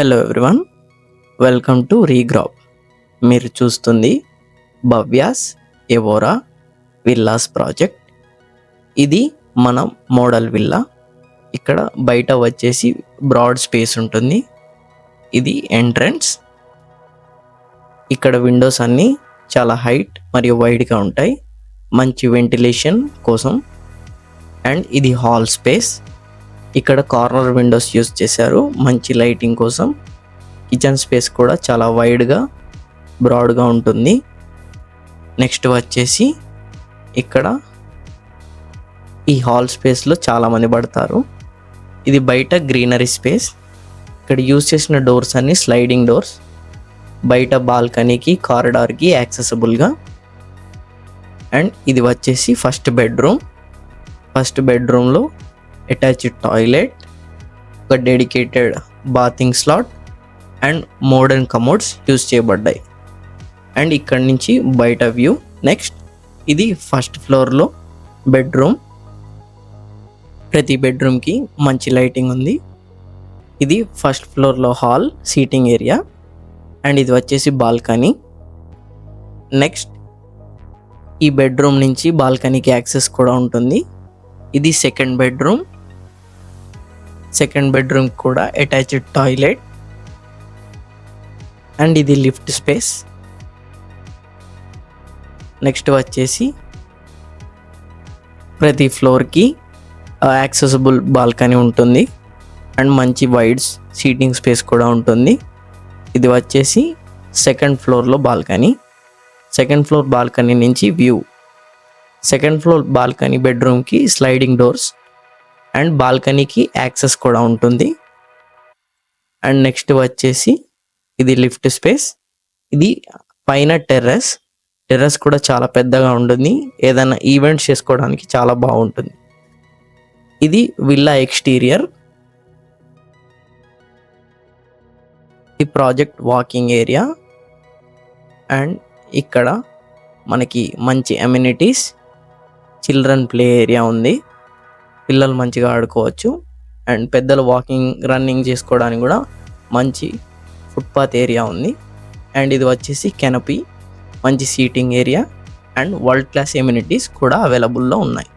Hello everyone welcome to రీగ్రాప్ మీరు చూస్తుంది భవ్యాస్ ఎవోరా విల్లాస్ ప్రాజెక్ట్ ఇది మన మోడల్ విల్లా ఇక్కడ బయట వచ్చేసి బ్రాడ్ స్పేస్ ఉంటుంది. ఇది ఎంట్రన్స్ ఇక్కడ విండోస్ అన్నీ చాలా హైట్ మరియు వైడ్గా ఉంటాయి. మంచి వెంటిలేషన్ కోసం. అండ్ ఇది హాల్ స్పేస్ ఇక్కడ కార్నర్ విండోస్ యూస్ చేశారు. మంచి లైటింగ్ కోసం. కిచెన్ స్పేస్ కూడా చాలా వైడ్గా బ్రాడ్గా ఉంటుంది. నెక్స్ట్ వచ్చేసి ఇక్కడ ఈ హాల్ స్పేస్లో చాలామంది పడతారు. ఇది బయట గ్రీనరీ స్పేస్. ఇక్కడ యూజ్ చేసిన డోర్స్ అన్ని స్లైడింగ్ డోర్స్ బయట బాల్కనీకి కారిడార్కి యాక్సెసబుల్గా అండ్ ఇది వచ్చేసి ఫస్ట్ బెడ్రూమ్ ఫస్ట్ బెడ్రూమ్లో అటాచ్డ్ టాయిలెట్ ఒక dedicated bathing slot and modern commodes use చేయబడ్డాయి. అండ్ ఇక్కడ నుంచి బయట వ్యూ నెక్స్ట్ ఇది ఫస్ట్ ఫ్లోర్లో బెడ్రూమ్ ప్రతి బెడ్రూమ్కి మంచి లైటింగ్ ఉంది. ఇది ఫస్ట్ ఫ్లోర్లో హాల్ సీటింగ్ ఏరియా అండ్ ఇది వచ్చేసి బాల్కనీ నెక్స్ట్ ఈ బెడ్రూమ్ నుంచి బాల్కనీకి యాక్సెస్ కూడా ఉంటుంది. ఇది సెకండ్ బెడ్రూమ్ సెకండ్ బెడ్రూమ్ కూడా అటాచ్డ్ టాయిలెట్. అండ్ ఇది లిఫ్ట్ స్పేస్. నెక్స్ట్ వచ్చేసి ప్రతి ఫ్లోర్కి యాక్సెసబుల్ బాల్కనీ ఉంటుంది. అండ్ మంచి వైడ్స్ సీటింగ్ స్పేస్ కూడా ఉంటుంది. ఇది వచ్చేసి సెకండ్ ఫ్లోర్లో బాల్కనీ. సెకండ్ ఫ్లోర్ బాల్కనీ నుంచి వ్యూ. సెకండ్ ఫ్లోర్ బాల్కనీ బెడ్రూమ్కి స్లైడింగ్ డోర్స్ అండ్ బాల్కనీకి యాక్సెస్ కూడా ఉంటుంది. అండ్ నెక్స్ట్ వచ్చేసి ఇది లిఫ్ట్ స్పేస్. ఇది పైన టెర్రస్. టెర్రస్ కూడా చాలా పెద్దగా ఉంటుంది. ఏదైనా ఈవెంట్స్ చేసుకోవడానికి చాలా బాగుంటుంది. ఇది విల్లా ఎక్స్టీరియర్. ఈ ప్రాజెక్ట్ వాకింగ్ ఏరియా. అండ్ ఇక్కడ మనకి మంచి అమ్యూనిటీస్. చిల్డ్రన్ ప్లే ఏరియా ఉంది. పిల్లలు మంచిగా ఆడుకోవచ్చు. అండ్ పెద్దలు వాకింగ్ రన్నింగ్ చేసుకోవడానికి కూడా మంచి ఫుట్పాత్ ఏరియా ఉంది. అండ్ ఇది వచ్చేసి కెనపీ మంచి seating area and world class amenities కూడా అవైలబుల్లో ఉన్నాయి.